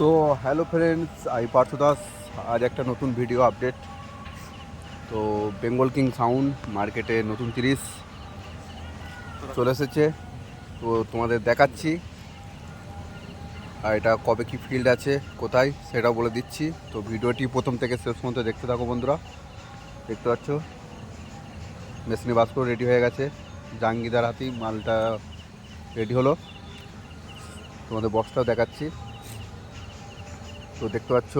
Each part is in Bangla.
তো হ্যালো ফ্রেন্ডস আমি পার্থ দাস। আজ একটা নতুন ভিডিও আপডেট তো বেঙ্গল কিং সাউন্ড মার্কেটে নতুন তিরিশ চলে এসেছে। তো তোমাদের দেখাচ্ছি। আর এটা কবে কি ফিল্ড আছে, কোথায়, সেটাও বলে দিচ্ছি। তো ভিডিওটি প্রথম থেকে শেষ পর্যন্ত দেখতে থাকো বন্ধুরা। দেখতে পাচ্ছ? মেশিনি বাস্ক রেডি হয়ে গেছে। জাঙ্গিদার হাতি মালটা রেডি হলো। তোমাদের বক্সটাও দেখাচ্ছি। তো দেখতে পাচ্ছ,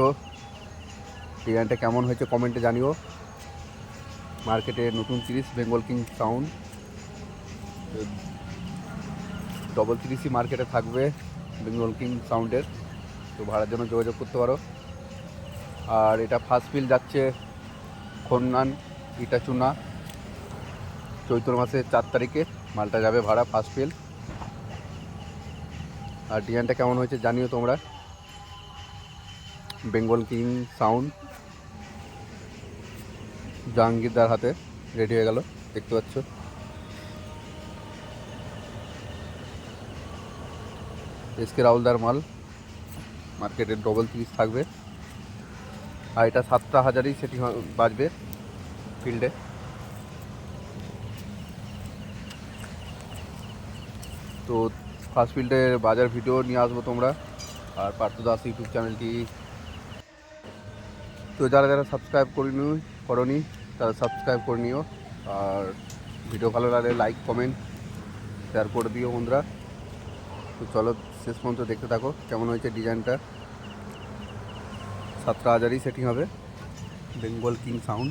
ডিজাইনটা কেমন হয়েছে কমেন্টে জানিও। মার্কেটে নতুন তিরিশ বেঙ্গল কিং সাউন্ড ডবল তিরিশই মার্কেটে থাকবে বেঙ্গল কিং সাউন্ডের তো ভাড়ার জন্য যোগাযোগ করতে পারো। আর এটা ফার্স্ট ফিল যাচ্ছে খন্নান ইটাচুনা চৈত্র মাসের চার তারিখে মালটা যাবে ভাড়া ফার্স্ট ফিল আর ডিজাইনটা কেমন হয়েছে জানিও তোমরা। Bengal king sound. জাহাঙ্গীরদার হাতে রেডি হয়ে গেল, দেখতে পাচ্ছ। এসকে রাহুলদার মাল, মার্কেটে ডবল তিরিশ থাকবে। আর এটা সাতটা হাজারই সেটি বাজবে ফিল্ডে তো ফার্স্ট ফিল্ডে বাজার ভিডিও নিয়ে আসব তোমরা। আর পার্থ দাস ইউটিউব চ্যানেলটি তো যারা যারা সাবস্ক্রাইব করিনি করনি, তারা সাবস্ক্রাইব করে নিও। আর ভিডিও ভালো লাগলে লাইক কমেন্ট শেয়ার করে দিও বন্ধুরা। তো চলো, শেষ পর্যন্ত দেখতে থাকো, কেমন হয়েছে ডিজাইনটা? সাতটা হাজারই সেটিং হবে। Bengal king sound